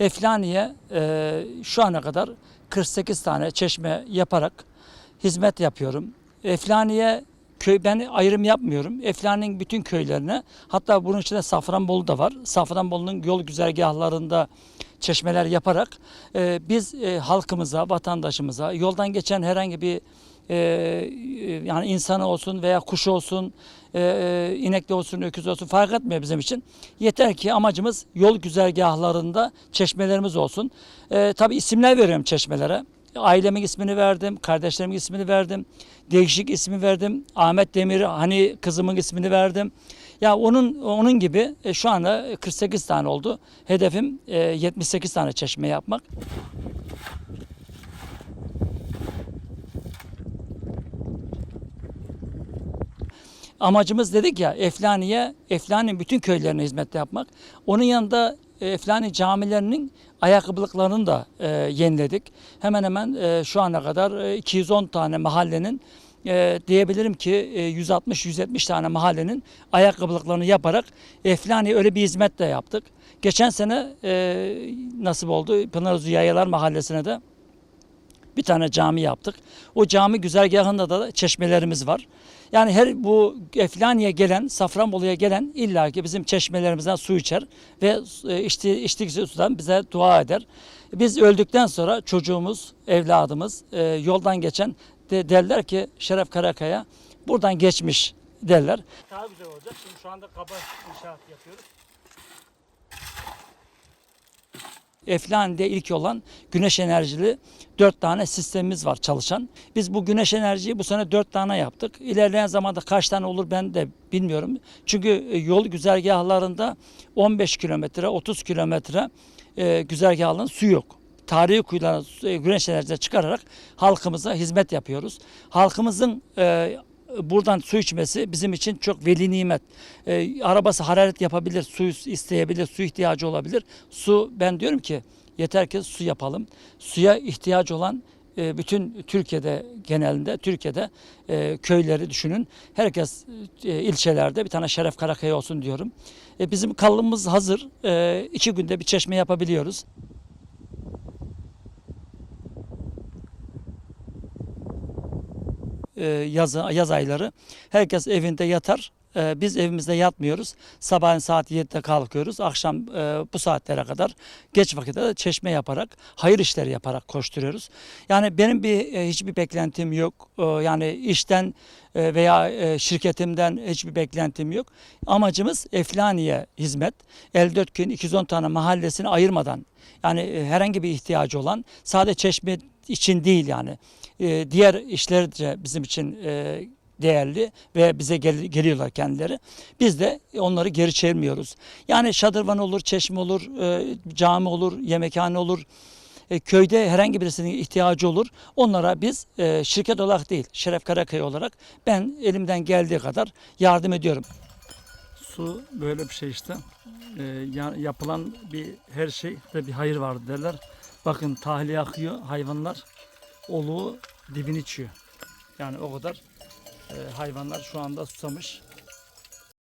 Eflaniye e, şu ana kadar 48 tane çeşme yaparak hizmet yapıyorum. Eflaniye köy ben ayrım yapmıyorum. Eflani'nin bütün köylerine hatta bunun içinde Safranbolu da var. Safranbolu'nun yol güzergahlarında çeşmeler yaparak e, biz e, halkımıza, vatandaşımıza yoldan geçen herhangi bir e, yani insanı olsun veya kuş olsun, e, e, inekli olsun, öküz olsun fark etmiyor bizim için. Yeter ki amacımız yol güzergahlarında çeşmelerimiz olsun. E, tabii isimler veriyorum çeşmelere. Ailemin ismini verdim, kardeşlerimin ismini verdim, değişik ismi verdim. Ahmet Demir hani kızımın ismini verdim. Ya onun onun gibi e, şu anda 48 tane oldu. Hedefim e, 78 tane çeşme yapmak. Amacımız dedik ya Eflani'ye, Eflani bütün köylerine hizmet yapmak. Onun yanında e, Eflani camilerinin ayakkabılıklarını da e, yeniledik. Hemen hemen e, şu ana kadar e, 210 tane mahallenin e, diyebilirim ki e, 160-170 tane mahallenin ayakkabılıklarını yaparak Eflani'ye öyle bir hizmet de yaptık. Geçen sene e, nasip oldu Pınarözü Yayalar Mahallesi'ne de bir tane cami yaptık. O cami güzergahında da çeşmelerimiz var. Yani her bu Eflani'ye gelen, Safranbolu'ya gelen illaki bizim çeşmelerimizden su içer ve e, içti, içtik sudan bize dua eder. Biz öldükten sonra çocuğumuz, evladımız e, yoldan geçen de, derler ki Şeref Karakaya buradan geçmiş derler. Daha güzel olacak. Şimdi şu anda kaba inşaat yapıyoruz. Eflani'de ilk olan güneş enerjili dört tane sistemimiz var çalışan. Biz bu güneş enerjiyi bu sene dört tane yaptık. İlerleyen zamanda kaç tane olur ben de bilmiyorum. Çünkü e, yol güzergahlarında 15 kilometre 30 kilometre e, güzergahların su yok. Tarihi kuyulara e, güneş enerjisi çıkararak halkımıza hizmet yapıyoruz. Halkımızın buradan su içmesi bizim için çok veli nimet. Ee, arabası hararet yapabilir, su isteyebilir, su ihtiyacı olabilir. Su ben diyorum ki yeter ki su yapalım. Suya ihtiyacı olan e, bütün Türkiye'de genelinde Türkiye'de e, köyleri düşünün. Herkes e, ilçelerde bir tane Şeref Karakaya olsun diyorum. E, bizim kallımız hazır. E, iki günde bir çeşme yapabiliyoruz. Yaz, yaz ayları herkes evinde yatar. E, Biz evimizde yatmıyoruz. Sabahın saat 7'de kalkıyoruz. Akşam e, bu saatlere kadar geç vakitte çeşme yaparak, hayır işleri yaparak koşturuyoruz. Yani benim bir e, hiçbir beklentim yok. E, Yani işten e, veya şirketimden hiçbir beklentim yok. Amacımız Eflani'ye hizmet. 54 köyün 210 tane mahallesini ayırmadan yani herhangi bir ihtiyacı olan sadece çeşme için değil yani diğer işler de bizim için değerli ve bize gel- geliyorlar kendileri. Biz de onları geri çevirmiyoruz. Yani şadırvan olur, çeşme olur, e, cami olur, yemekhane olur. E, köyde herhangi birisinin ihtiyacı olur. Onlara biz e, şirket olarak değil, Şeref Karakaya olarak ben elimden geldiği kadar yardım ediyorum. Su böyle bir şey işte. E, ya- yapılan bir her şey de bir hayır var derler. Bakın tahliye akıyor hayvanlar oluğu dibini içiyor. Yani o kadar hayvanlar şu anda susamış.